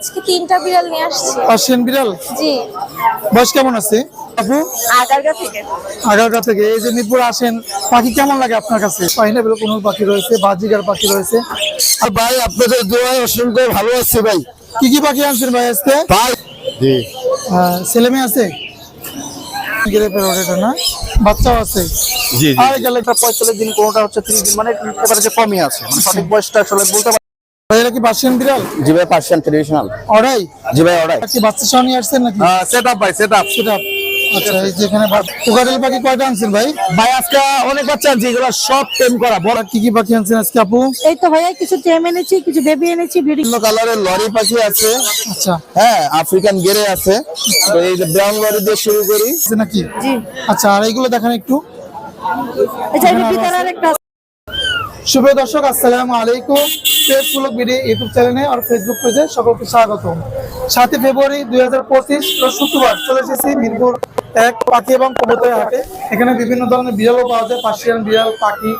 আজকে তিনটা বিড়াল নিয়ে আসছি। পার্সিয়ান বিড়াল? জি। বয়স কেমন আছে? আপু? আগারগা থেকে। আগারগা থেকে। এই যে মিরপুর আসেন পাখি কেমন লাগে আপনার কাছে? কোনো পাখি রয়েছে বাজিগার পাখি রয়েছে? আর ভাই আপনাদের দোয়ায় অসংখ্য ভালো আছে ভাই। কি কি পাখি আনছেন ভাই আজকে? ভাই জি। ছেলে মেয়ে আছে? গ্রেপের ওটা না? বাচ্চাও আছে? জি আর গেলে পঁয়তাল্লিশ দিন কোনোটা হচ্ছে ত্রিশ দিন মানে এবারে যে কমই আছে। মানে সঠিক বয়সটা আসলে বলতে পারি কি পার্সিয়ান বিড়াল? জি ভাই পার্সিয়ান ট্রেডিশনাল অড়াই? জি ভাই ওরাই কি বাচ্চা সহ নিয়ে আসছেন নাকি? সেট ভাই সেট আপ আচ্ছা এই যে এখানে পোকাটেল পাখি কয়টা আনছেন ভাই? ভাই আজকে অনেক বাচ্চা আনছি এগুলো সব টেম করা। বড় কি কি পাখি আনছেন আজকে আপু? এই তো ভাইয়া কিছু টেম এনেছি কিছু বেবি এনেছি বিভিন্ন কালারের লরি পাখি আছে। আচ্ছা। হ্যাঁ আফ্রিকান গেরে আছে। তো এই যে ব্রাউন লরি দিয়ে শুরু করি। নাকি? জি। আচ্ছা আর এইগুলো দেখান একটু। আচ্ছা এর ভিতরে একটা শুভ দর্শক, আসসালামু আলাইকুম। ফেসবুক ভিডিও ইউটিউব চ্যানেলে আর ফেসবুক পেজে সকলকে স্বাগত সাতই ফেব্রুয়ারি দুই হাজার পঁচিশ শুক্রবার চলে এসেছি মিরপুর এক পাখি এবং কবুতরের হাটে। এখানে বিভিন্ন ধরনের বিড়ালও পাওয়া যায়, পার্সিয়ান বিড়াল, পাখি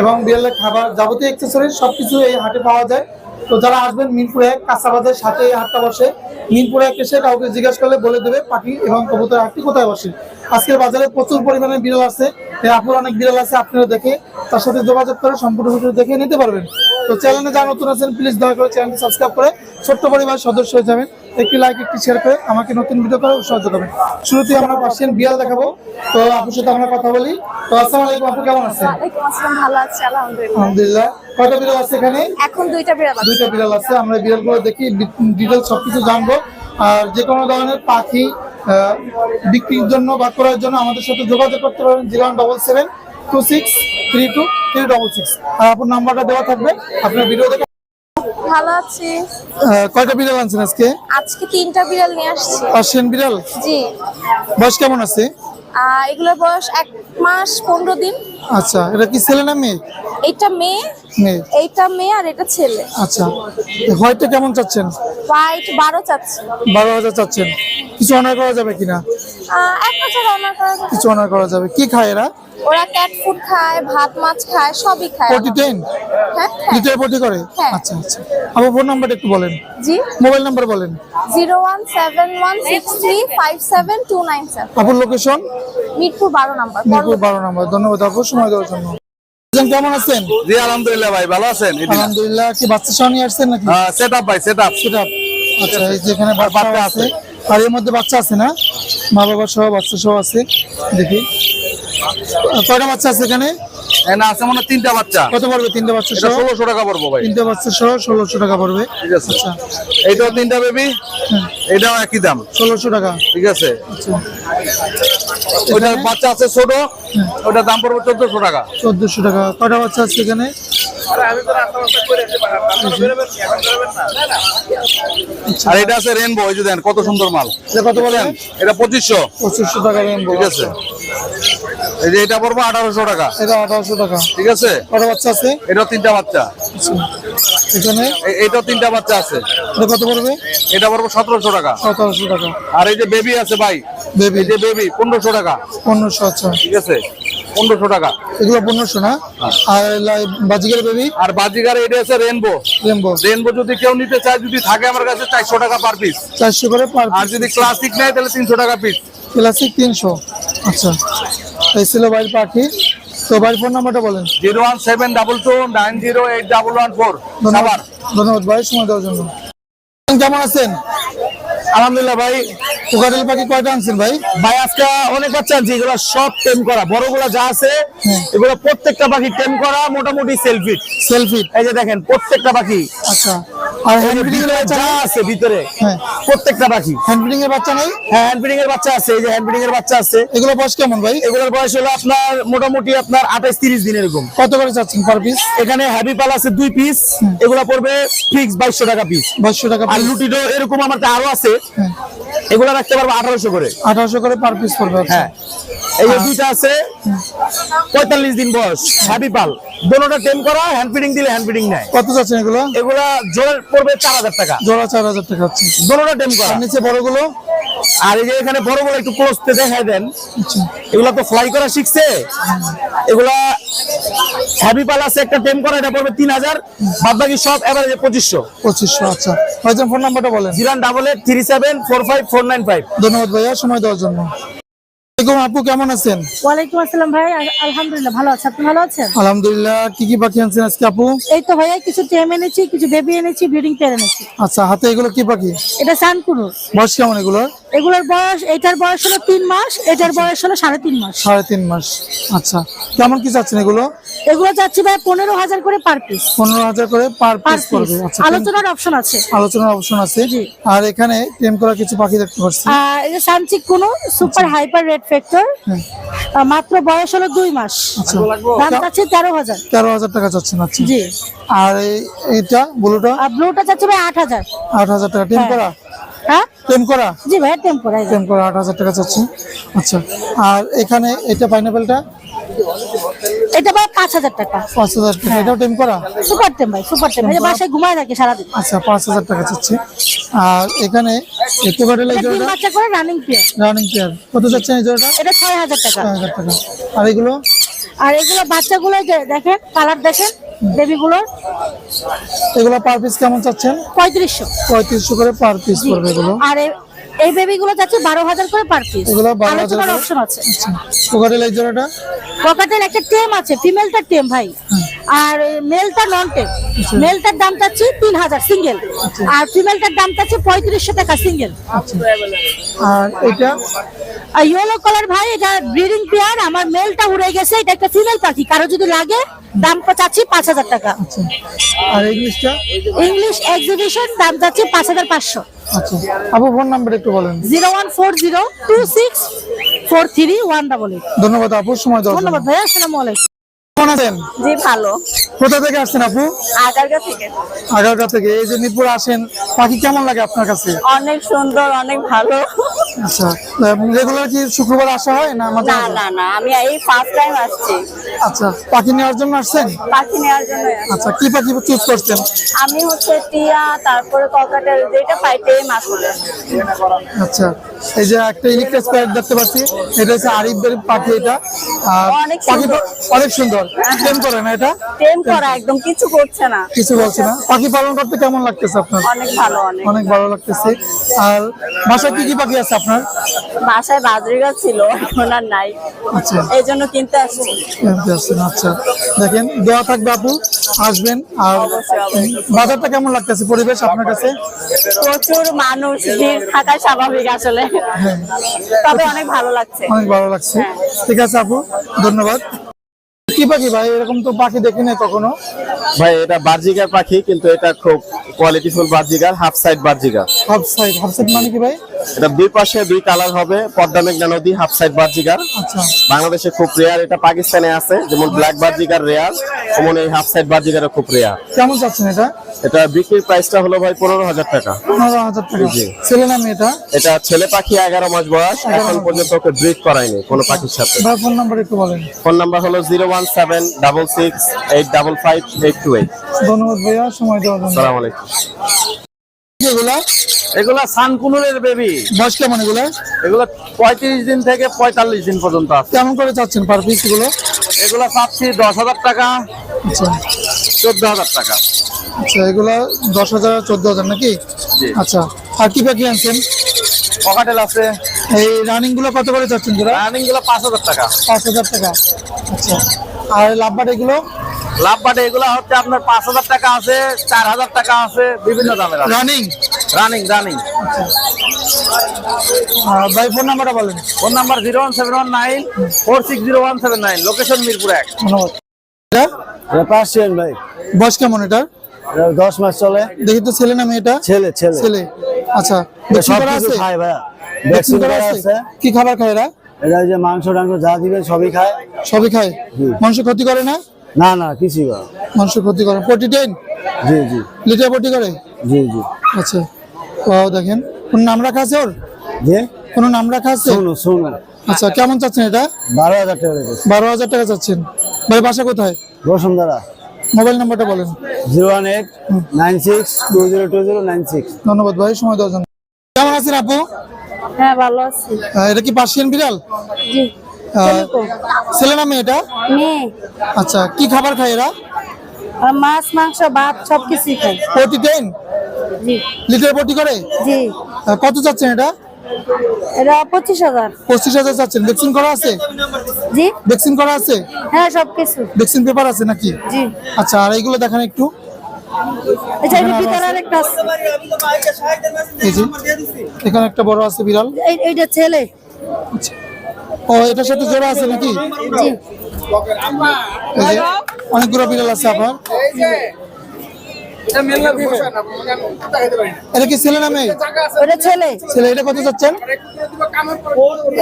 এবং বিড়ালের খাবার যাবতীয় অ্যাক্সেসরিজ সবকিছু এই হাটে পাওয়া যায়। তো যারা আসবেন মিরপুর এক কাঁচাবাজার সাথে হাটটা বসে, মিরপুর এক এসে কাউকে জিজ্ঞাসা করলে বলে দেবে পাখি এবং কবুতর হাটটি কোথায় বসে। আজকের বাজারে প্রচুর পরিমাণে বিড়াল আছে আপনার অনেক বিড়াল আছে আপনারা দেখে তার সাথে যোগাযোগ করে সম্পূর্ণ ভিডিও দেখে নিতে পারবেন। তো চ্যানেলে যারা নতুন আছেন প্লিজ দয়া করে চ্যানেলটি সাবস্ক্রাইব করে ছোট্ট পরিবার সদস্য হয়ে যাবেন। একটি লাইক একটি শেয়ার করে আমাকে নতুন ভিডিও করে উৎসাহ করবেন শুরুতেই আমরা পার্সিয়ান বিড়াল দেখাবো। তো আপুর সাথে আমরা কথা বলি। তো আসসালামু আলাইকুম আপু কেমন আছেন? ভালো আছি আলহামদুলিল্লাহ। কয়টা বিড়াল আছে এখানে? এখন দুইটা বিড়াল আছে। দুইটা বিড়াল আছে। আমরা বিড়ালগুলো দেখি ডিটেলস সবকিছু জানব। আর যে কোনো ধরনের পাখি বিক্রির জন্য বা করার জন্য আমাদের সাথে যোগাযোগ করতে পারেন zero one double seven two six three two three double six আর আপনার নাম্বারটা দেওয়া থাকবে। আপনার ভিডিও দেখে ভালো আছি। আহ, কয়টা বিড়াল আনছেন আজকে? আজকে তিনটা বিড়াল নিয়ে আসছি। পার্সিয়ান বিড়াল? জি। বয়স কেমন আছে? আহ, এগুলোর বয়স এক মাস পনেরো দিন। আচ্ছা এটা কি ছেলে না মেয়ে? এইটা মেয়ে মেয়ে। এইটা মেয়ে আর এটা ছেলে। আচ্ছা হোয়াইটটা কেমন চাচ্ছেন? হোয়াইট বারো চাচ্ছি। বারো হাজার চাচ্ছেন। কিছু অনার করা যাবে কিনা? এক হাজার অনার করা যাবে। কিছু অনার করা যাবে। কি খায় এরা? ওরা ক্যাট ফুড খায় ভাত মাছ খায় সবই খায়। ফোর্টি টেন হ্যাঁ লিটার পটি করে? হ্যাঁ। আচ্ছা আচ্ছা। আমার ফোন নাম্বারটা একটু বলেন। জি? মোবাইল নাম্বার বলেন। Zero one seven one six three five seven two nine seven. আপুর লোকেশন মিরপুর বারো নাম্বার। মিরপুর বারো নম্বর। ধন্যবাদ আপু সময় দেওয়ার জন্য। কেমন আছেন? জি আলহামদুলিল্লাহ ভাই ভালো আছেন? আলহামদুলিল্লাহ কি বাচ্চা সহ নিয়ে আসছেন নাকি? সেট আপ ভাই সেট আপ সেটা আচ্ছা এই যে এখানে বাচ্চা আছে। আর এর মধ্যে বাচ্চা আছে না? মা বাবা সহ বাচ্চা সহ আছে। দেখি। কয়টা বাচ্চা আছে এখানে? আছে মানে তিনটা বাচ্চা। কত পড়বে তিনটে বাচ্চা সহ? ষোলোশো টাকা পড়ব ভাই। তিনটে বাচ্চা সহ ষোলোশো টাকা পড়বে। ঠিক আছে। আচ্ছা। এইটাও তিনটা বেবি এটাও একই দাম। ষোলোশো টাকা। ঠিক আছে। আচ্ছা। ওইটার বাচ্চা আছে ছোট ওটার দাম পড়বে চোদ্দশো টাকা। চোদ্দশো টাকা। কয়টা বাচ্চা আছে এখানে? আর এটা আছে রেনবো ওই যে দেন কত সুন্দর মাল। এটা কত বলেন? এটা পঁচিশশো। পঁচিশশো টাকা রেনবো ঠিক আছে। এই যে এটা পড়ব আঠারোশো টাকা। এটা আঠারোশো টাকা। ঠিক আছে? কটা বাচ্চা আছে? তিনটা বাচ্চা। আচ্ছা। এখানে? তিনটা বাচ্চা আছে। এটা কত পড়বে? এটা পড়ব সতেরোশো টাকা। সতেরোশো টাকা। আর এই যে বেবি আছে ভাই বেবি। যে বেবি পনেরোশো টাকা। পনেরোশো আচ্ছা। ঠিক আছে? পনেরোশো টাকা। এগুলো পনেরোশো না? আর লাই- বাজিকার বেবি? আর বাজিগার এটা আছে রেনবো রেনবো রেনবো যদি কেউ নিতে চায় যদি থাকে আমার কাছে চারশো টাকা পার পিস চারশো করে পার আর যদি ক্লাসিক নেয় তাহলে তিনশো টাকা পিস ক্লাসিক তিনশো। আচ্ছা। এই ছিল বাড়ির পাখি। তো বাড়ির ফোন নাম্বারটা বলেন। Zero one seven double two nine zero eight double one four. ধন্যবাদ। ধন্যবাদ ভাই সময় দেওয়ার জন্য। কেমন আছেন? আলহামদুলিল্লাহ ভাই পোকাটেল পাখি কয়টা আনছেন ভাই? ভাই আজকে অনেক বাচ্চা আনছি এগুলো সব টেম করা বড় বড়গুলো যা আছে। এগুলো প্রত্যেকটা পাখি টেম করা মোটামুটি সেলফি সেলফি এই যে দেখেন প্রত্যেকটা পাখি। আচ্ছা। আর লুটিডো হ্যান্ড ফিডিং এর ভিতরে বাচ্চা আছে ভিতরে হ্যাঁ। প্রত্যেকটা পাখি। হ্যান্ড এর বাচ্চা নাই? হ্যাঁ হ্যান্ড এর বাচ্চা আছে এই যে হ্যান্ড ফিডিং এর বাচ্চা আছে। এগুলো বয়স কেমন ভাই? এগুলোর বয়স হলো আপনার মোটামুটি আপনার আঠাশ তিরিশ দিন এরকম। কত করে চাচ্ছেন পার পিস এখানে হ্যাভি পাল আছে দুই পিস এগুলো পড়বে ফিক্স টাকা পিস টাকা আর লুটিটো এরকম আমার আরও আছে। এগুলো রাখতে পারব আঠারোশো করে। আঠারোশো করে পার পিস পড়বে আচ্ছা। হ্যাঁ। এই যে দুইটা আছে পঁয়তাল্লিশ দিন বয়স হ্যাপি পাল। দোনোটা টেম করা হ্যান্ড ফিডিং দিলে হ্যান্ড ফিডিং নেয়। কত চাচ্ছেন এগুলো? এগুলা জোড়া পড়বে চার হাজার টাকা। জোড়া চার হাজার টাকা হচ্ছে। দোনোটা টেম করা। নিচে বড়গুলো? আর এই যে এখানে বড় বড় একটু ক্লোজতে দেখাই দেন। এগুলা তো ফ্লাই করা শিখছে। এগুলা হ্যাভি পাল আছে একটা টেম করা এটা পড়বে তিন হাজার। বাদ বাকি সব এভারেজে পঁচিশশো। পঁচিশশো আচ্ছা। ভাইজান ফোন নাম্বারটা বলেন। Zero one double eight three seven four five four nine five ধন্যবাদ ভাইয়া সময় দেওয়ার জন্য। আপু কেমন আছেন? ওয়ালাইকুম আসসালাম ভাই আলহামদুলিল্লাহ ভালো আছে। আপনি ভালো আছেন? আলহামদুলিল্লাহ কি কি পাখি আনছেন আজকে আপু? এই তো ভাইয়া কিছু টেম এনেছি কিছু বেবি এনেছি ব্রিডিং পেয়ার এনেছি। আচ্ছা হাতে এগুলো কি পাখি? এটা সানকুনুর বয়স কেমন এগুলো এগুলোর বয়স এটার বয়স হলো তিন মাস এটার বয়স হলো সাড়ে তিন মাস। সাড়ে তিন মাস আচ্ছা। কেমন কি চাচ্ছেন এগুলো? এগুলো যাচ্ছে ভাই পনেরো হাজার করে পার পিস। পনেরো হাজার করে পার পিস পড়বে। আচ্ছা আলোচনার অপশন আছে। আলোচনার অপশন আছে। জি। আর এখানে টেম করা কিছু পাখি দেখতে পাচ্ছি। আর এই যে সানচিক কোনো সুপার হাইপার রেড ফ্যাক্টর। মাত্র বয়স হলো দুই মাস। আচ্ছা। দাম চাচ্ছে তেরো হাজার। তেরো হাজার টাকা চাচ্ছেন আচ্ছা। জি। আর এইটা ব্লুটা? আর ব্লুটা চাচ্ছে ভাই আট হাজার। আট হাজার টাকা। টেম হ্যাঁ। করা? হ্যাঁ? টেম করা? জি ভাই টেম্পোরাই টেম করা আট হাজার টাকা চাচ্ছে আচ্ছা। আর এখানে এটা পাইনাপেলটা এটা ভাই পাঁচ হাজার টাকা। পাঁচ হাজার টাকা এটাও টেম করা? সুপার টেম ভাই সুপার টেম। এই বাসায় ঘুমায় থাকে সারাদিন। আচ্ছা পাঁচ হাজার টাকা চাচ্ছি। আর এখানে এটা জোড়াটা? বাচ্চা করে রানিং পেয়ার রানিং চেয়ার কত চাচ্ছেন এই জোড়াটা? এটা ছয় হাজার টাকা। ছয় হাজার টাকা। আর এগুলো? আর এগুলো বাচ্চাগুলো দেখেন কালার দেখেন বেবিগুলোর এগুলো পার পিস কেমন চাচ্ছেন? পঁয়ত্রিশশো। পঁয়ত্রিশশো করে পার পিস পড়বে এগুলো। আর এই বেবিগুলো যাচ্ছে বারো হাজার করে পার পিস এগুলো 12,000 আলোচনার অপশন আছে। আচ্ছা। কোকাটেল এই জোড়াটা? পকেটের একটা টেম আছে ফিমেলটার টেম ভাই। আর মেলটা নন টেম মেলটার দাম চাচ্ছি তিন হাজার সিঙ্গেল আর ফিমেলটার দাম চাচ্ছি পঁয়ত্রিশশো টাকা সিঙ্গেল আচ্ছা। আর এটা? ইয়েলো কালার ভাই এটা ব্রিডিং পেয়ার আমার মেলটা উড়ে গেছে এটা একটা ফিমেল পাখি। কারও যদি লাগে দাম চাচ্ছি পাঁচ হাজার টাকা। আচ্ছা। আর ইংলিশটা ইংলিশ এক্সিবিশন দাম চাচ্ছি পাঁচ হাজার পাঁচশো। আচ্ছা। আপু ফোন নাম্বার একটু বলেন। Zero one four zero two six four three one double eight. ধন্যবাদ আপু সময় ধন্যবাদ ভাইয়া আসসালামু আলাইকুম। কেমন আছেন? জি ভালো। কোথা থেকে আসছেন আপু? আগারগা থেকে। আগারগা থেকে। এই যে মিরপুর আসেন পাখি কেমন লাগে আপনার কাছে? অনেক সুন্দর অনেক ভালো। আচ্ছা রেগুলার কি শুক্রবার আসা হয় না আমাদের না না না আমি এই ফার্স্ট টাইম আসছি। আচ্ছা পাখি নেওয়ার জন্য আসছেন? পাখি নেওয়ার জন্য আচ্ছা কি পাখি চুজ করছেন? আমি হচ্ছে টিয়া তারপরে ককাটেল যেটা পাইটেম আসলে। আচ্ছা এই যে একটা ইলেকট্রিক দেখতে পাচ্ছি এটা হচ্ছে আরিফদের পাখি এটা। অনেক পাখি সুন্দর। অনেক সুন্দর। টেম করে না এটা? টেম করা একদম কিছু করছে না। কিছু বলছি না। পাখি পালন করতে কেমন লাগতেছে আপনার? অনেক ভালো অনেক অনেক ভালো লাগতেছে। আর বাসায় কি কি পাখি আছে আপনার? বাসায় বাজরিগা ছিল এখন আর নাই। আচ্ছা। এই জন্য কিনতে আসছি কিনতে আসছেন আচ্ছা। দেখেন দোয়া থাকবে আপু আসবেন আর। বাজারটা কেমন লাগতেছে পরিবেশ আপনার কাছে? প্রচুর মানুষ ভিড় থাকা স্বাভাবিক আসলে। হ্যাঁ। তবে অনেক ভালো লাগছে। অনেক ভালো লাগছে। ঠিক আছে আপু ধন্যবাদ। কি পাখি ভাই? এরকম তো পাখি দেখি নাই কখনো। ভাই এটা বার্জিকার পাখি কিন্তু এটা খুব কোয়ালিটিফুল budgerigar half side budgerigar half side half side মানে কি ভাই? এটা দুই পাশে দুই কালার হবে পদ্মা মেঘনা নদী হাফ সাইড বার্জিকার আচ্ছা। বাংলাদেশে খুব রেয়ার এটা পাকিস্তানে আছে যেমন ব্ল্যাক বার্জিকার রেয়ার তেমন এই হাফ সাইড বার্জিকারও খুব রেয়ার কেমন চাচ্ছেন এটা? এটা বিক্রির প্রাইসটা হলো ভাই পনেরো হাজার টাকা। পনেরো হাজার টাকা। জি। ছেলে না মেয়েটা এটা? ছেলে পাখি এগারো মাস বয়স এখন পর্যন্ত ওকে ব্রিড করায়নি কোনো পাখির সাথে। ফোন নাম্বার একটু বলেন। ফোন নাম্বার হলো zero one seven double six eight double five eight two eight ধন্যবাদ ভাইয়া সময় দেওয়ার জন্য। আলাইকুম। এগুলা? এগুলা সানকুনুরের বেবি বয়স কেমন এগুলা? এগুলো পঁয়ত্রিশ দিন থেকে পঁয়তাল্লিশ দিন পর্যন্ত আছে। কেমন করে চাচ্ছেন পার পিস এগুলো? এগুলো চাচ্ছি দশ হাজার টাকা। আচ্ছা। চোদ্দ হাজার টাকা। আচ্ছা এগুলা দশ হাজার চোদ্দ হাজার নাকি? আচ্ছা আর কি পাখি আনছেন? পকাটেল আছে। এই রানিংগুলো কত করে চাচ্ছেন রানিংগুলো পাঁচ হাজার টাকা। পাঁচ হাজার টাকা। আচ্ছা আর লাভবাট এগুলো? লাভ বাটে এগুলো হচ্ছে আপনার পাঁচ হাজার টাকা আছে চার হাজার টাকা আছে বিভিন্ন দামের আছে। রানিং রানিং রানিং ভাই ফোন নাম্বারটা বলেন। Phone number zero one seven one nine four six zero one seven nine location Mirpur এক। পার্সিয়ান ভাই। বয়স কেমন এটা? দশ মাস চলে। দেখি তো ছেলে না মেয়েটা ছেলে ছেলে। ছেলে। আচ্ছা খায় ভাইয়া। কি খাবার খায় এরা? ওই যে মাংস টাংস যা দিবেন সবই খায়। সবই খায়। মাংস ক্ষতি করে না? না না কিছুই করে না। মাংস ক্ষতি করে। পটি টেন জি জি। লিটার পটি করে? জি জি। আচ্ছা। ও দেখেন। কোন নাম রাখা আছে ওর? যে? কোন নাম রাখা আছে? শুনুন শুনুন আচ্ছা কেমন চাচ্ছেন এটা? বারো হাজার টাকা বারো হাজার টাকা চাচ্ছেন। ভাই বাসা কোথায়? বসুন্ধরা মোবাইল নাম্বারটা বলেন। Zero one eight nine six two zero two zero nine six. ধন্যবাদ ভাই সময় দেওয়ার জন্য। কেমন আছেন আপু? হ্যাঁ ভালো আছি। এটা কি পার্সিয়ান বিড়াল? জি। ছেলে না মেয়ে এটা মেয়ে। আচ্ছা কি খাবার খায় এরা? মাছ মাংস ভাত সব কিছুই খাই প্রতিদিন লিটার পটি করে? জি। কত চাচ্ছেন এটা? এটা পঁচিশ হাজার। পঁচিশ হাজার চাচ্ছেন। ভ্যাকসিন করা আছে? জি। ভ্যাকসিন করা আছে? হ্যাঁ সব কিছু ভ্যাকসিন পেপার আছে নাকি? জি। আচ্ছা আর এইগুলো দেখান একটু। আচ্ছা এখানে একটা বড় আছে বিড়াল। এই- এইটা ছেলে। ও এটার সাথে জোড়া আছে নাকি? জি। অনেকগুলো বিড়াল আছে আপনার। এটা কি ছেলে না মেয়ে? ছেলে। ছেলে এটা কত চাচ্ছেন?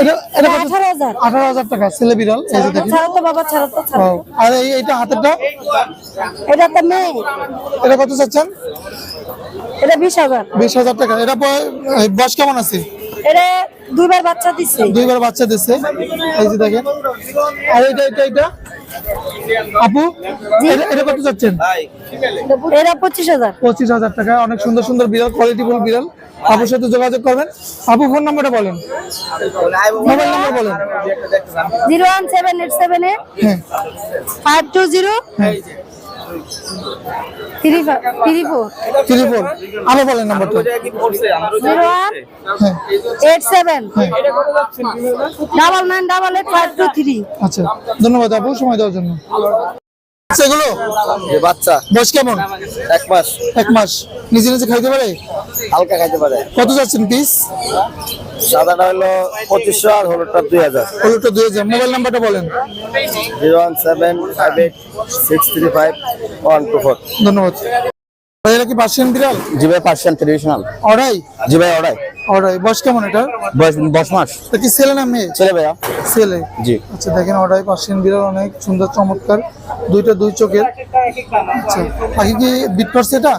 এটা এটা আঠারো হাজার। আঠারো হাজার টাকা ছেলে বিড়াল। ছাড়ো তো বাবা ছাড়ো তো আর এই এইটা হাতেরটা? এটা তো মেয়ে। এটা কত চাচ্ছেন? এটা বিশ হাজার। বিশ হাজার টাকা। এটা বয়স কেমন আছে? এটা দুইবার বাচ্চা দিচ্ছে দুইবার বাচ্চা দিচ্ছে এই যে দেখেন। আর এটা এটা এটা আপু এটা- এটা কত চাচ্ছেন এটা পঁচিশ হাজার। পঁচিশ হাজার টাকা। অনেক সুন্দর সুন্দর বিড়াল কোয়ালিটিফুল বিড়াল। আপুর সাথে যোগাযোগ করবেন। আপু ফোন নাম্বারটা বলেন। মোবাইল নাম্বার বলেন। Zero one seven eight seven eight হ্যাঁ। ফাইভ টু জিরো হ্যাঁ বলেন নাম্বারটা জিরো ওয়ান হ্যাঁ। Eight seven double nine double eight five two three. আচ্ছা ধন্যবাদ আপু সময় দেওয়ার জন্য। সেগুলো যে বাচ্চা। বয়স কেমন? এক মাস। এক মাস। নিজে নিজে খাইতে পারে? হালকা খাইতে পারে। কত যাচ্ছেন পিস সাদাটা হলো পঁচিশশো আর হলুদটা দুই হাজার। হলুদটা দুই হাজার। মোবাইল নাম্বারটা বলেন। Zero one seven five eight six three five one two four. ধন্যবাদ। ভাই এটা কি পার্সিয়ান বিড়াল? জি ভাই পার্সিয়ান ট্রেডিশনাল অড়াই? জি ভাই ওরাই অড়াই বয়স কেমন এটা? বয়স দশ মাস। এটা কি ছেলে না মেয়ে? ছেলে ভাইয়া। ছেলে। জি। আচ্ছা দেখেন অর্ডার পার্সিয়ান বিড়াল অনেক সুন্দর চমৎকার। দুইটা দুই চোখের। আচ্ছা আগে কি বিট করছে এটা?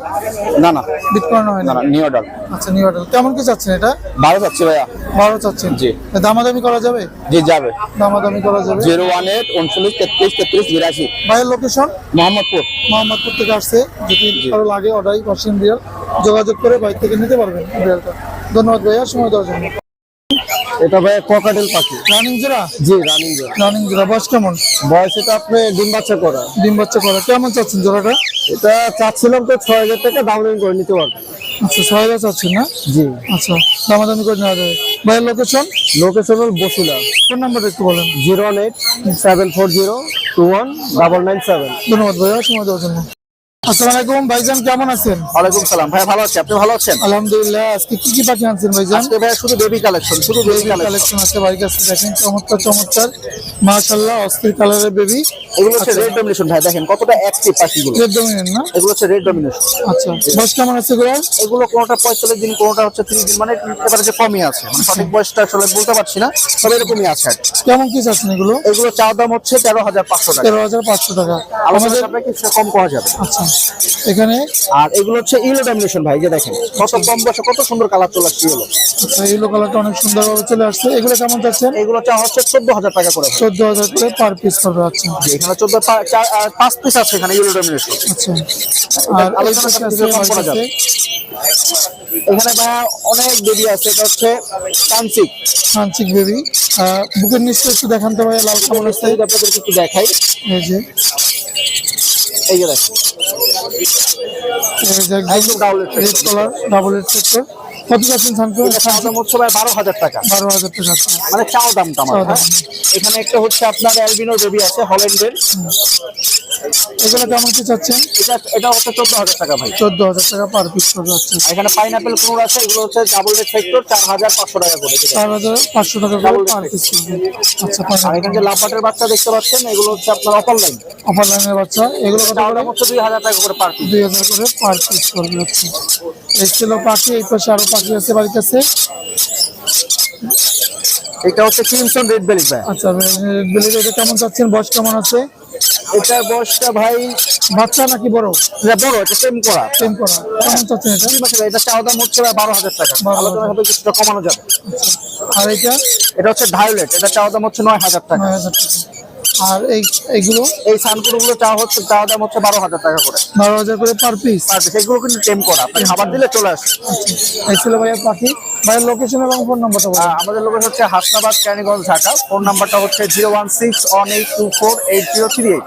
না না। বিট করানো হয় না? New order. আচ্ছা নিউ অর্ডার। কেমন কি চাচ্ছেন এটা? বারো যাচ্ছে ভাইয়া। বারো চাচ্ছেন। জি। দামাদামি করা যাবে? জি যাবে। দামাদামি করা যাবে? জিরো ওয়ান এইট উনচল্লিশ তেত্রিশ তেত্রিশ বিরাশি। ভাইয়ের লোকেশন মোহাম্মদপুর। মোহাম্মদপুর থেকে আসছে। যদি কারও লাগে অর্ডার পার্সিয়ান বিড়াল। যোগাযোগ করে বাইর থেকে নিতে পারবেন বিড়ালটা ধন্যবাদ ভাইয়া সময় দেওয়ার জন্য। এটা ভাই ককাটেল পাখি। রানিং জোড়া? জি রানিং জোড়া। রানিং জোড়া। বয়স কেমন? বয়স এটা আপনি ডিম বাচ্চা করা। ডিম বাচ্চা করা। কেমন চাচ্ছেন জোড়াটা? এটা চাচ্ছিলাম তো ছয় হাজার টাকা দাম করে নিতে পারব। আচ্ছা ছয় হাজার চাচ্ছেন না? জি। আচ্ছা দামাদামি করে নেওয়া যাবে ভাইয়ের লোকেশন লোকেশন হল বসুলা। ফোন নাম্বারটা একটু বলেন। Zero eight seven four zero two one double nine seven. ধন্যবাদ ভাইয়া সময় দেওয়ার জন্য। আসসালামু আলাইকুম ভাইজান কেমন আছেন? ওয়ালাইকুম সালাম। ভাই ভালো আছি আপনি ভালো আছেন? আলহামদুলিল্লাহ আজকে কি কি পাখি আনছেন ভাইজান? আজকে ভাই শুধু বেবি কালেকশন শুধু বেবি কালেকশন আছে বাড়ির কাছে দেখেন চমৎকার চমৎকার। মাশাআল্লাহ অস্থির কালারের বেবি এগুলো হচ্ছে রেড ডমিনেশন ভাই দেখেন কতটা অ্যাক্টিভ পাখিগুলো। রেড ডমিনেন্ট না? এগুলো হচ্ছে রেড ডমিনেশন আচ্ছা বয়স কেমন আছে এগুলো? এগুলো কোনোটা পঁয়তাল্লিশ দিন কোনোটা হচ্ছে ত্রিশ দিন মানে এবারে যে কমই আছে। মানে সঠিক বয়সটা আসলে বলতে পারছি না তবে এরকমই আছে কেমন কি চাচ্ছেন এগুলো? এগুলো চাওয়া দাম হচ্ছে তেরো হাজার পাঁচশো টাকা। তেরো হাজার পাঁচশো টাকা। আলোচনা আমাদের কম করা যাবে। আচ্ছা। এখানে আর এগুলো হচ্ছে ইলো ডমিনেশন ভাই যে দেখেন কত কম বয়সে কত সুন্দর কালার চলে আসছে আচ্ছা ইয়েলো কালারটা অনেক সুন্দরভাবে চলে আসছে। এগুলো কেমন চাচ্ছেন এগুলো হচ্ছে চোদ্দ হাজার টাকা করে। চোদ্দ হাজার করে পার পিস করবে আচ্ছা। এখানে চোদ্দ পাঁচ পিস আছে এখানে ইলো ডমিনেশন আচ্ছা। আর। এখানে ভাই অনেক বেবি আছে এটা হচ্ছে কাঞ্চিক হানচিক বেবি বুকের নিচে একটু দেখান তো ভাই লাল কেমন আছে। আপনাদেরকে একটু দেখাই। এই যে। এই যে দেখেন ডাবল রেড সেক্টর কত যাচ্ছেন সানকো দাম হচ্ছে ভাই বারো হাজার টাকা। বারো হাজার টাকা। মানে চাও দামটা আমার? এখানে একটা হচ্ছে আপনার অ্যালবিনো বেবি আছে হল্যান্ডের এগুলো কেমন কি চাচ্ছেন? এটা এটা হচ্ছে চোদ্দ হাজার টাকা ভাই। চোদ্দ হাজার টাকা পার পিস করবে আচ্ছা এখানে পাইনাপেল কুনুর আছে এগুলো হচ্ছে ডাবল রেড সেক্টর চার হাজার পাঁচশো টাকা করে। চার হাজার পাঁচশো টাকা করে পার পিস আচ্ছা আর এখানে যে লাভবাটের বাচ্চা দেখতে পাচ্ছেন এগুলো হচ্ছে আপনার অপার লাইন অফার লাইনের বাচ্চা। এগুলো করে? দাম হচ্ছে দুই হাজার টাকা করে পার পিস দুই হাজার করে পার পিস করবে এই ছিল পাখি এই পাশে আরও পাখি আছে বাড়ির কাছে? এটা হচ্ছে ক্রিমসন রেড বেলি ভাই। আচ্ছা রেড বেলির এটা কেমন চাচ্ছেন? বয়স কেমন আছে? এটার বয়সটা ভাই বাচ্চা নাকি বড়? এটা বড় এটা সেম করা। সেম করা। কেমন চাচ্ছেন এটা? দুই মাসের এটা চাওয়া দাম হচ্ছে বারো হাজার টাকা। 12,000 আলোচনা হবে কিছুটা কমানো যাবে। আর এটা? এটা হচ্ছে ভায়োলেট এটা চাওয়া দাম হচ্ছে নয় হাজার টাকা। নয় হাজার টাকা। আর এই এইগুলো? এই সানকুনো গুলো হচ্ছে চাওয়া দাম হচ্ছে বারো হাজার টাকা করে। বারো হাজার করে পার পিস পার পিস এগুলো কিন্তু টেম করা। আপনি খাবার দিলে চলে আসে। এই ছিল ভাইয়া পাখি ভাইয়ের লোকেশন এবং ফোন নাম্বারটা বলুন। আমাদের লোকেশন হচ্ছে হাসনাবাদ ক্যানিগঞ্জ ঢাকা। ফোন নাম্বারটা হচ্ছে zero one six one eight two four eight zero three eight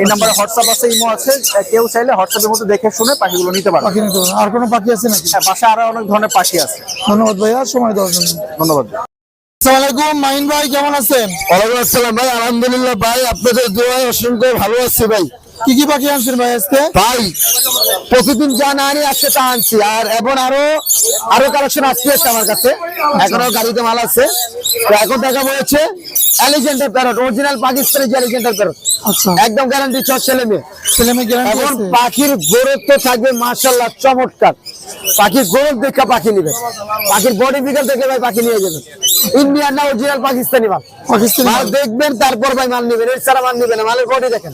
এই নাম্বারে হোয়াটসঅ্যাপ আছে ইমো আছে। কেউ চাইলে হোয়াটসঅ্যাপের মধ্যে দেখে শুনে পাখিগুলো নিতে পারে পাখি নিতে পারেন। আর কোনো পাখি আছে নাকি? হ্যাঁ বাসায় আরও অনেক ধরনের পাখি আছে। ধন্যবাদ ভাইয়া সময় দেওয়ার জন্য। ধন্যবাদ। আসসালামু আলাইকুম ভাই কেমন আছেন? ওয়ালাইকুম আসসালাম ভাই আলহামদুলিল্লাহ ভাই আপনাদের দোয়ায় অসংখ্য ভালো আছি ভাই। কি কি পাখি আনছেন ভাই আজকে? ভাই প্রতিদিন যা না আনি আজকে তা আনছি। আর এখন আরও আরও কালেকশন আসছে আমার কাছে। এখনও গাড়িতে মাল আছে। তো এখন দেখা হয়েছে অ্যালিজেন্ডার প্যারট অরিজিনাল পাকিস্তানি যে অ্যালিজেন্ডার প্যারট একদম গ্যারান্টি ছ ছেলে মেয়ে। ছেলে মেয়ে গ্যারান্টি এখন পাখির গোরত্ব থাকবে মার্শাল্লাহ চমৎকার। পাখির গোরত দেখা পাখি নিবে। পাখির বডি ফিগার দেখে ভাই পাখি নিয়ে যাবেন ইন্ডিয়ান না অরিজিনাল পাকিস্তানি মাল। পাকিস্তানি মাল দেখবেন তারপর ভাই মাল নেবেন। এর ছাড়া মাল নিবেন না। মালের বডি দেখেন।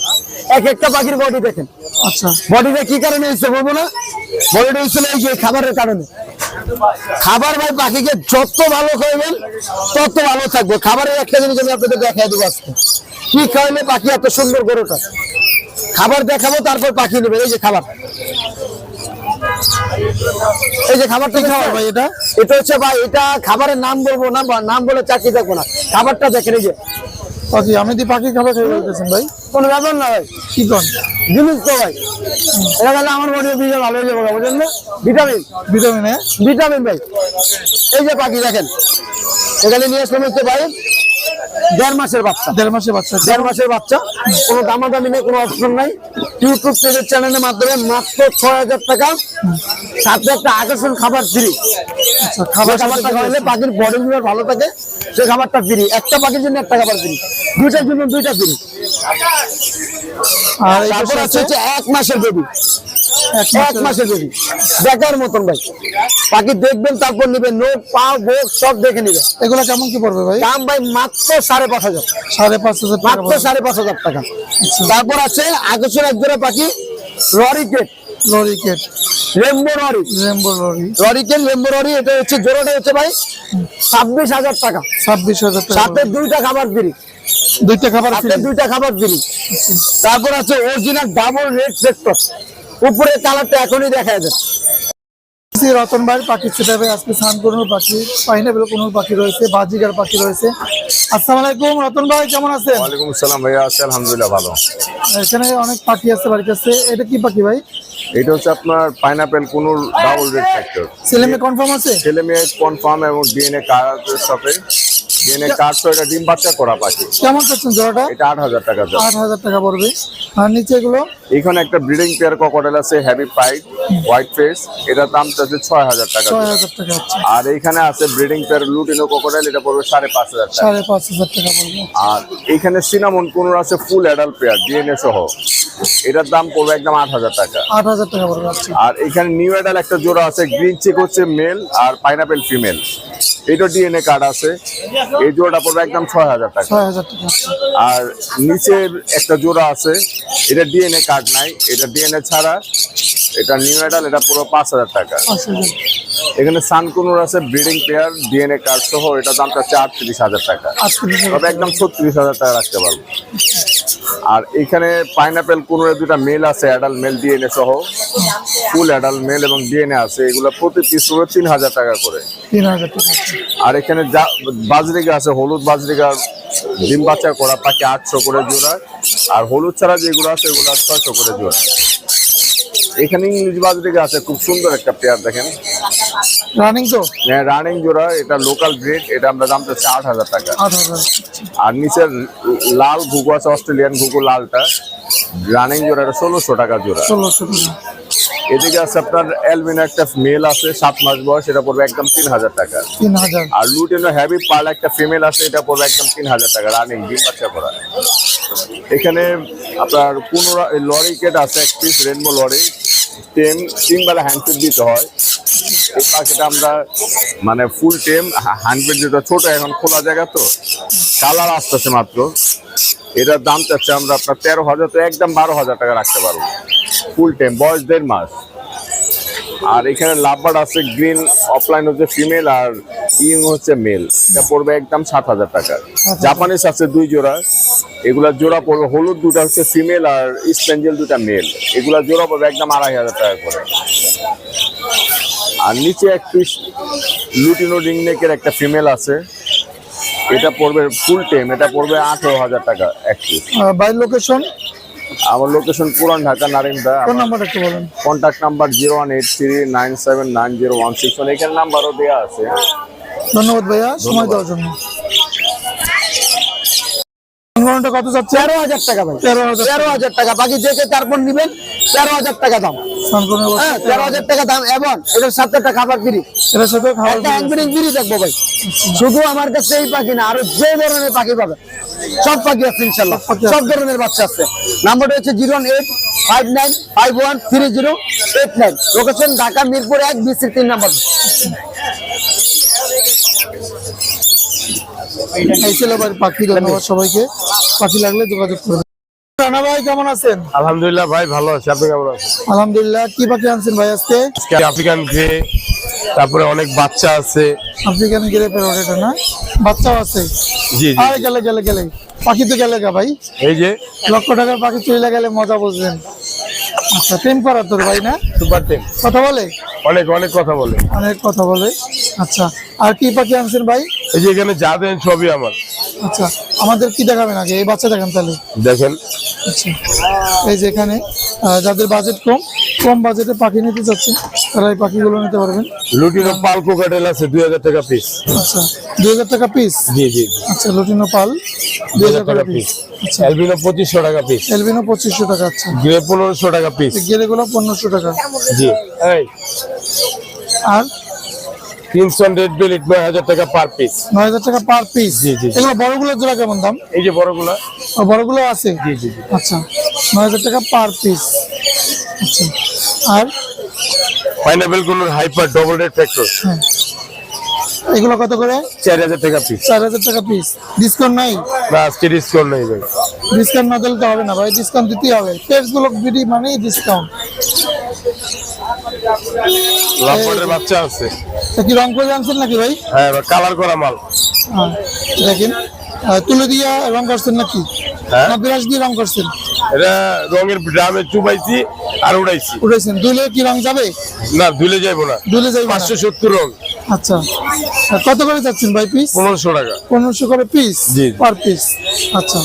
এক একটা পাখির বডি দেখেন। আচ্ছা। বডিটা কি কারণে হয়েছে বলব না? বডিটা হয়েছিল এই যে খাবারের কারণে। খাবার ভাই পাখিকে যত ভালো খাইবেন তত ভালো থাকবে। খাবারের একটা জিনিস আমি আপনাদের দেখাই দেবো আজকে। কি খাওয়াইলে পাখি এত সুন্দর গরুটা? খাবার দেখাবো তারপর পাখি নেবে এই যে খাবার। এই যে খাবারটা খাবার ভাই এটা? এটা হচ্ছে ভাই এটা খাবারের নাম বলব না বা নাম বলে চাকরি দেখব না। খাবারটা দেখেন এই যে। পাখি আমি দি পাখি খাবার খেয়ে বলতেছেন ভাই? কোনো ব্যাপার না ভাই। কি কন? জিনিস তো ভাই। এটা গেলে আমার বডি বিশাল ভালো হয়ে যাবে বুঝলেন না? ভিটামিন। ভিটামিন এ ভিটামিন ভাই। এই যে পাখি দেখেন। এখানে নিয়ে আসলাম হচ্ছে ভাই দেড় মাসের বাচ্চা। দেড় মাসের বাচ্চা। দেড় মাসের বাচ্চা। কোনো দামাদামি নেই কোনো অপশন নাই। ইউটিউব পেজের চ্যানেলের মাধ্যমে মাত্র ছয় হাজার টাকা। সাথে একটা আকর্ষণ খাবার ফ্রি আচ্ছা খাবার খাবার খাবারটা খাওয়ালে পাখির বডি গুলো ভালো থাকে সে খাবারটা ফ্রি একটা পাখির জন্য একটা খাবার ফ্রি দুইটার জন্য দুইটা ফ্রি আর তারপর আছে হচ্ছে এক মাসের বেবি এক এক মাসের মাসের দেখার মতন ভাই। পাখি দেখবেন তারপর নিবেন। নোট পা বোক সব দেখে নিবেন। এগুলো কেমন কি পড়বে ভাই? দাম ভাই মাত্র সাড়ে পাঁচ হাজার। সাড়ে পাঁচ হাজার মাত্র সাড়ে পাঁচ হাজার টাকা। তারপর আছে জোড়া পাখি lorikeet lorikeet rainbow lory rainbow lory lorikeet rainbow lory এটা হচ্ছে জোড়াটা হচ্ছে ভাই ছাব্বিশ হাজার টাকা। ছাব্বিশ হাজার টাকা সাথে দুইটা খাবার ফ্রি দুইটা খাবার দুইটা খাবার ফ্রি তারপর আছে অরিজিনাল ডাবল রেড সেক্টর উপরে কালারটা এখনই দেখা যাবে শ্রী রতন ভাইয়ের পাখি সেটাবে আজকে স্নান কোনোর পাখি পাইনাপেল কোনোর পাখি রয়েছে বাজিগার পাখি রয়েছে। আসসালামু আলাইকুম রতন ভাই কেমন আছেন? ওয়ালাইকুম আসসালাম ভাইয়া আছি আলহামদুলিল্লাহ ভালো। এখানে অনেক পাখি আছে বাড়ির কাছে। এটা কি পাখি ভাই? এটা হচ্ছে আপনার pineapple conure double red factor ছেলে মেয়ে কনফার্ম আছে? ছেলে মেয়ে কনফার্ম এবং ডিএনএ কার্ডের সাথে। ডিএনএ কার্ড তো এটা ডিম বাচ্চা করা পাখি। কেমন চাচ্ছেন জোড়াটা? এটা আট হাজার টাকা দাম আট হাজার টাকা পড়বে। আর নিচে এগুলো এখানে একটা ব্রিডিং পেয়ার ককটেল আছে হ্যাভি পাইট হোয়াইট ফেস এটার দাম চাচ্ছে ছয় হাজার টাকা ছয় হাজার টাকা আর এইখানে আছে ব্রিডিং পেয়ার লুটিনো ককটেল এটা পড়বে সাড়ে পাঁচ হাজার টাকা। সাড়ে পাঁচ হাজার টাকা পড়বে। আর এইখানে সিনামন কুনুর আছে ফুল অ্যাডাল্ট পেয়ার ডিএনএ সহ। এটার দাম পড়বে একদম আট হাজার টাকা। আট হাজার টাকা পড়বে আর এখানে নিউ অ্যাডাল একটা জোড়া আছে গ্রিন চেক হচ্ছে মেল আর পাইনাপেল ফিমেল। এটা ডিএনএ কার্ড আছে। এই জোড়াটা পড়বে একদম ছয় হাজার টাকা। আর নিচের একটা জোড়া আছে এটা ডিএনএ কার্ড নাই এটা ডিএনএ ছাড়া। এটা নিউ অ্যাডাল এটা পুরো পাঁচ হাজার টাকা। এখানে সানকুনুর আছে ব্রিডিং পেয়ার ডিএনএ কার্ড সহ এটা দামটা চার আটত্রিশ হাজার টাকা। তবে একদম ছত্রিশ হাজার টাকা রাখতে পারব। আর এখানে পাইনাপেল কুনুরের দুটা মেল আছে অ্যাডাল্ট মেল ডিএনএ সহ। ফুল অ্যাডাল্ট মেল এবং ডিএনএ আছে এগুলো প্রতি পিস পড়বে তিন হাজার টাকা করে। তিন হাজার টাকা আছে আর এখানে যা বাজরিকা আছে হলুদ বাজরিকা ডিম বাচ্চা করা পাখি আটশো করে জোড়া। আর হলুদ ছাড়া যেগুলো আছে এগুলো ছয়শো করে জোড়া। এখানে ইংলিশ বাজরিকা আছে খুব সুন্দর একটা পেয়ার দেখেন। রানিং তো রানিং জোড়া এটা লোকাল ব্রেড এটা আমরা দাম চাচ্ছি আট হাজার টাকা। আর নিচের লাল ঘুঘু আছে অস্ট্রেলিয়ান ঘুঘু লালটা। রানিং জোড়া এটা ষোলোশো টাকা জোড়া। ষোলোশো টাকা। এদিকে আছে আপনার অ্যালবিনো একটা মেল আছে সাত মাস বয়স এটা পড়বে একদম তিন হাজার টাকা। তিন হাজার। আর লুটেনো হ্যাভি পার্ল একটা ফিমেল আছে এটা পড়বে একদম তিন হাজার টাকা রানিং ডিম বাচ্চা করা এখানে আপনার পুনরা লরি কেট আছে এক পিস রেনবো লরি টেম তিন বেলা হ্যান্ডফিট দিতে হয়। এই পাখিটা আমরা মানে ফুল টেম হ্যান্ডফিট যেটা ছোট এখন খোলা জায়গা তো কালার আসতেছে মাত্র। এটার দাম চাচ্ছে আমরা আপনার তেরো হাজার তো একদম বারো হাজার টাকা রাখতে পারব। ফুল টেম বয়স দেড় মাস। আর এখানে লাভবার্ড আছে গ্রিন অফলাইন হচ্ছে ফিমেল আর ইং হচ্ছে মেল। এটা পড়বে একদম সাত হাজার টাকা। জাপানিস আছে দুই জোড়া। এগুলা জোড়া পড়বে হলুদ দুটা হচ্ছে ফিমেল আর স্পেঞ্জেল দুটা মেল। এগুলা জোড়া পড়বে একদম আড়াই হাজার টাকা করে। আর নিচে এক পিস লুটিনো রিংনেকের একটা ফিমেল আছে। এটা পড়বে ফুল টেম এটা পড়বে আঠেরো হাজার টাকা এক পিস। বাইরের লোকেশন? আমার লোকেশন পুরান ঢাকা নারিন্দা ফোন নাম্বার একটু বলেন? Contact number zero one eight three nine seven nine zero one six one এখানে নাম্বারও দেওয়া আছে। ধন্যবাদ ভাইয়া সময় দেওয়ার জন্য। কত যাচ্ছে? তেরো হাজার টাকা ভাই। তেরো হাজার টাকা। বাকি দেখে তারপর নিবেন তেরো হাজার টাকা দাম। হ্যাঁ তেরো হাজার টাকা দাম। এবং এটার সাথে একটা খাবার ফ্রি এটার সাথে খাওয়ার একটা ফ্রি ভাই। শুধু আমার কাছে এই পাখি না আরও যে ধরনের পাখি পাবে। সব পাখি আছে ইনশাল্লাহ। সব ধরনের বাচ্চা আছে। নাম্বারটা হচ্ছে zero eight five nine five one three zero eight nine. Location Dhaka Mirpur এক বিসি তিন নাম্বার। এই ছিল পাখি ধন্যবাদ সবাইকে। পাখি লাগলে যোগাযোগ করবেন। রানা ভাই কেমন আছেন? আলহামদুলিল্লাহ ভাই ভালো আছে। আপনি কেমন আছেন? আলহামদুলিল্লাহ কি পাখি আনছেন ভাই আজকে? আজকে আফ্রিকান গ্রে তারপরে অনেক বাচ্চা আছে। আফ্রিকান গ্রেপের ওটা না? বাচ্চাও আছে? জি জি আরে গেলে গেলে গেলে। পাখি তো গেলে গা ভাই। এই যে? লক্ষ টাকার পাখি চলে গেলে মজা বুঝবেন আচ্ছা প্রেম করার তোর ভাই না? সুপার টেন কথা বলে? অনেক অনেক কথা বলে। অনেক কথা বলে। আচ্ছা আর কি পাখি আনছেন ভাই? এই যে এখানে যা দেন সবই আমার। আচ্ছা আমাদের কি দেখাবেন আগে? এই বাচ্চা দেখান তাহলে। দেখেন। আচ্ছা এই যে এখানে যাদের বাজেট কম কম বাজেটে পাখি নিতে চাচ্ছেন তারা এই পাখিগুলো নিতে পারবেন। লুটিনো পাল কোকাটেল আছে দুই হাজার টাকা পিস আচ্ছা দুই হাজার টাকা পিস জি জি। আচ্ছা লুটিনো পাল দুই হাজার টাকা পিস আচ্ছা। পঁচিশশো টাকা পিস এলবিনো পঁচিশশো টাকা আচ্ছা। গ্রে পনেরোশো টাকা পিস গেলেগুলো পনেরোশো টাকা। জি। এই। আর কিংসন রেড বেলিট নয় হাজার টাকা পার পিস নয় হাজার টাকা পার পিস জি, জি, জি। এগুলো বড়গুলোর জোড়া কেমন দাম? এই যে বড়গুলা। ও, বড়গুলো আছে? জি জি জি। আচ্ছা নয় হাজার টাকা পার পিস আচ্ছা আর? হাইপার ডবল রেড ফ্যাক্টর এগুলো কত করে? চার হাজার টাকা পিস চার হাজার টাকা পিস ডিসকাউন্ট নাই? না আজকে ডিসকাউন্ট নেই ভাই। ডিসকাউন্ট না দিলে তো হবে না ভাই ডিসকাউন্ট দিতেই হবে। বিডি মানেই ডিসকাউন্ট বাচ্চা আছে। কি রং করে আনছেন নাকি ভাই? হ্যাঁ কালার করা মাল। হ্যাঁ দেখেন। তুলে দিয়া রং করছেন নাকি? হ্যাঁ। না দিয়ে রং করছেন? এটা রঙের ড্রামে চুবাইছি আর উড়াইছি। দুলে কি রং যাবে? না ধুলে যাইবো না। দুলে যাইবে পাঁচশো সত্তর রং। আচ্ছা। কত করে যাচ্ছেন ভাই পিস পনেরোশো টাকা। পনেরোশো করে পিস জি। পার পিস আচ্ছা।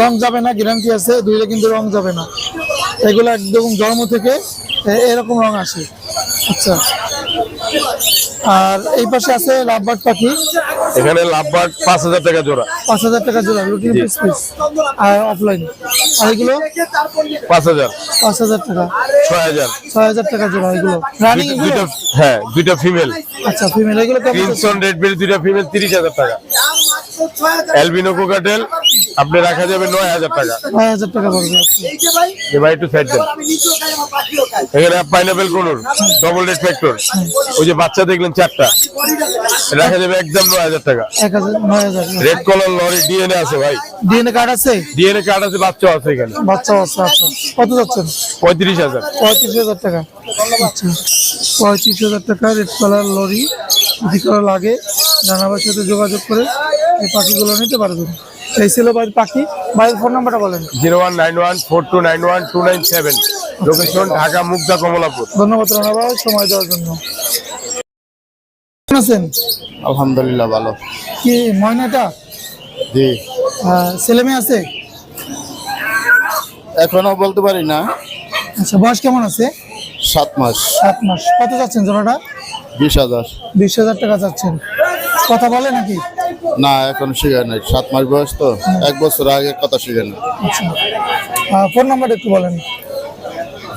রং যাবে না গ্যারান্টি আছে। দুইলে কিন্তু রং যাবে না। এগুলো একদম জন্ম থেকে এরকম রং আসে। আচ্ছা। আর এই পাশে আছে লাভবার্ড পাখি। এখানে লাভবার্ড পাঁচ হাজার টাকা জোড়া। পাঁচ হাজার টাকা জোড়া রুটিন পিস পিস আর অফলাইন আর এগুলো? পাঁচ হাজার। পাঁচ হাজার টাকা। ছয় হাজার। ছয় হাজার টাকা জোড়া এগুলো। রানিং দুইটা- হ্যাঁ দুইটা ফিমেল আচ্ছা ফিমেল এগুলো? ক্রিমসন রেড বেলি দুইটা ফিমেল তিরিশ হাজার টাকা। অ্যালবিনো কোকাটেল আপনি রাখা যাবে নয় হাজার টাকা। নয় হাজার টাকা পড়বে। এবার একটু সাইড দেন। এখানে pineapple conure double red factor ওই যে বাচ্চা দেখলেন চারটা। রাখা যাবে একদম নয় হাজার টাকা। এক হাজার নয় হাজার। রেড কলার লরি ডিএনএ আছে ভাই। ডিএনএ কার্ড আছে? ডিএনএ কার্ড আছে বাচ্চাও আছে এখানে। বাচ্চা আছে আচ্ছা। কত যাচ্ছেন? পঁয়ত্রিশ হাজার। পঁয়ত্রিশ হাজার টাকা। আচ্ছা। পঁয়ত্রিশ হাজার টাকা রেড কালার লরি। যদি কারও লাগে জানাবার সাথে যোগাযোগ করে এই পাখিগুলো নিতে পারবেন। এই ছিল বাড়ির পাখি। বাড়ির ফোন নাম্বারটা বলেন। Zero one nine one four two nine one two nine seven. Location Dhaka Mugda Kamalapur. ধন্যবাদ রানা ভাই সময় দেওয়ার জন্য। কেমন আছেন? আলহামদুলিল্লাহ ভালো। কি ময়নাটা? জি। ছেলে মেয়ে আছে? এখনও বলতে পারি না। আচ্ছা বয়স কেমন আছে? সাত মাস। সাত মাস। কত যাচ্ছেন জোড়াটা? বিশ হাজার। বিশ হাজার টাকা যাচ্ছেন। কথা বলে নাকি? না এখন শিখে নাই। সাত মাস বয়স তো এক বছর আগে কথা শিখে না আচ্ছা। ফোন নাম্বারটা একটু বলেন।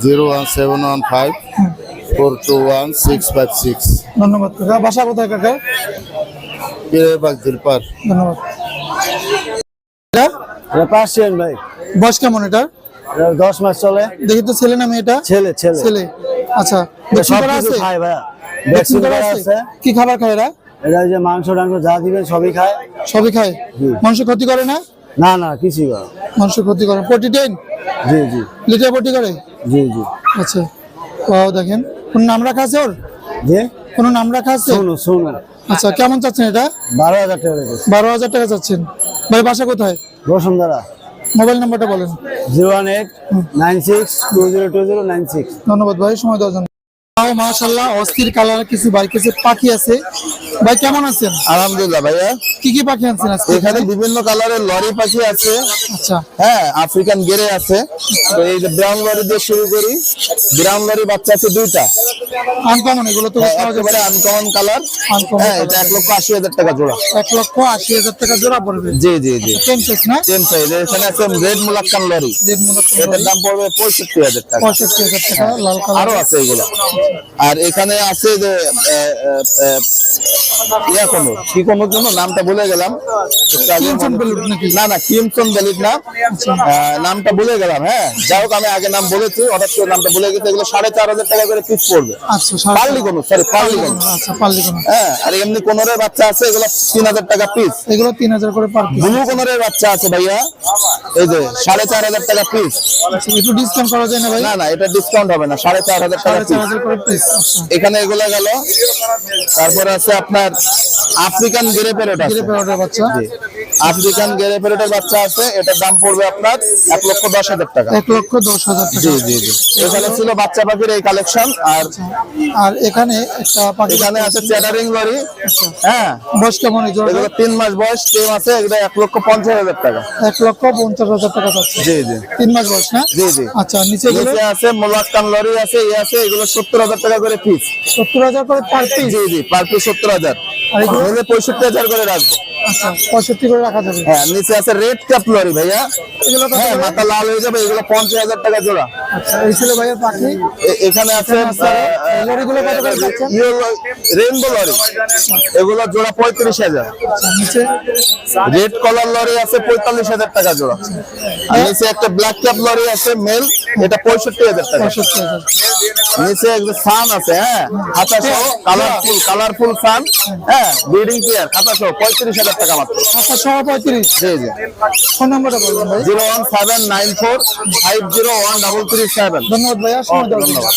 Zero one seven one five four two one six five six. ধন্যবাদ কাকা। বাসা কোথায় কাকা? ধন্যবাদ। এটা? পার্সিয়ান ভাই। বয়স কেমন এটা? দশ মাস চলে। দেখি তো ছেলে না মেয়েটা? ছেলে ছেলে। ছেলে। আচ্ছা। ভ্যাকসিন আছে। কি খাবার খায় এরা? এটা যে মাংস টাংস যা দিবেন সবই খায়। সবই খায়? মাংস ক্ষতি করে না? না না কিছুই করে মাংস ক্ষতি করে প্রোটিন জি জি। লিটার প্রতি করে? জি জি। আচ্ছা। ও দেখেন। কোন নাম রাখা আছে ওর? যে? কোন নাম রাখা আছে? শুনো শুনো। আচ্ছা কেমন চাচ্ছেন এটা? বারো হাজার টাকা বারো হাজার টাকা চাচ্ছেন। ভাই বাসা কোথায়? বসুন্ধরা মোবাইল নাম্বারটা বলেন। Zero one eight nine six two zero two zero nine six. ধন্যবাদ ভাই সময় দেওয়ার জন্য। মাশাল্লাহ অস্থির কালার কিছু ভাই কিছু পাখি আছে। ভাই কেমন আছেন? আলহামদুলিল্লাহ ভাইয়া। কি কি পাখি আনছেন আজকে? এখানে বিভিন্ন কালারের লরি পাখি আছে। আচ্ছা। হ্যাঁ আফ্রিকান গেরে আছে। তো এই যে ব্রাউন লরি দিয়ে শুরু করি। ব্রাউন লরি বাচ্চা আছে দুইটা। আনকমন এগুলো তো হ্যাঁ, একেবারে আনকমন কালার। হ্যাঁ এটা এক লক্ষ আশি হাজার টাকা জোড়া। এক লক্ষ আশি হাজার টাকা জোড়া পড়বে। জি জি জি। টেন পিস না? সাইজ এখানে আছে রেড মুলাক্কান লরি। যে মূলত এটার দাম পড়বে পঁয়ষট্টি হাজার টাকা। পঁয়ষট্টি হাজার টাকা লাল কালার। আরও আছে এগুলো। আর এখানে আছে যে ইয়া কোনো? কি কোনো জন্য? নামটা ভুলে গেলাম? না না বেলিট না। নামটা ভুলে গেলাম হ্যাঁ? যাই হোক আমি আগে নাম বলেছি হঠাৎ করে নামটা ভুলে গেছি এগুলো সাড়ে চার হাজার টাকা করে পিস পড়বে। আচ্ছা পার্লি কোনো সরি কোনো আচ্ছা পারলি কোনো। হ্যাঁ আর এমনি কোনোরের বাচ্চা আছে এগুলো তিন হাজার টাকা পিস এগুলো তিন হাজার করে পার ব্লু কোনোরের বাচ্চা আছে ভাইয়া। এই যে সাড়ে চার হাজার টাকা পিস আচ্ছা, একটু ডিসকাউন্ট করা যায় না ভাই? না না এটা ডিসকাউন্ট হবে না সাড়ে চার হাজার টাকা পিস পিস আচ্ছা এখানে এগুলো গেল। তারপরে আছে আপনার আফ্রিকান গেরে প্যারট আছে। গিরে বাচ্চা। আফ্রিকান গেরে প্যারটের বাচ্চা আছে। এটার দাম পড়বে আপনার এক লক্ষ দশ হাজার টাকা। এক লক্ষ দশ হাজার টাকা। জি জি জি। এখানে ছিল বাচ্চা পাখির এই কালেকশন আর আর এখানে একটা পাখি এখানে আছে চ্যাটারিং লরি। হ্যাঁ। বয়স কেমন এগুলো তিন মাস বয়স টেম আছে এগুলো এক লক্ষ পঞ্চাশ হাজার টাকা। এক লক্ষ পঞ্চাশ হাজার টাকা যাচ্ছে। জি জি। তিন মাস বয়স না? জি জি। আচ্ছা নিচে আছে মোলাক্কান লরি আছে এই আছে এগুলো সত্তর হাজার টাকা করে পিস সত্তর হাজার করে পার পিস জি জি পার পিস সত্তর হাজার। হলে পঁয়ষট্টি হাজার করে রাখব। আচ্ছা পঁয়ষট্টি করে রাখা যাবে। হ্যাঁ নিচে আছে রেড ক্যাপ লরি ভাইয়া। এগুলো হ্যাঁ মাথা লাল হয়ে যাবে এগুলো পঞ্চাশ হাজার টাকা জোড়া। আচ্ছা এই ছিল ভাইয়া এখানে আছে লরিগুলো লরি। এগুলো জোড়া 35000 আচ্ছা, নিচে? রেড কলার লরি আছে 45000 টাকা জোড়া। আর আচ্ছা। একটা ব্ল্যাক ক্যাপ লরি আছে মেল এটা 65000 টাকা। নিচে একটা ফান আছে হ্যাঁ? খাতা সহ কালারফুল কালারফুল ফান হ্যাঁ? ব্রিডিং পেয়ার খাতা সহ 35000 টাকা মাত্র। খাতা সহ 35 জি জি। ফোন নাম্বারটা বলবেন ভাই। 01794 50133 সিক্স সেভেন ধন্যবাদ ভাইয়া সময় দেওয়ার জন্য।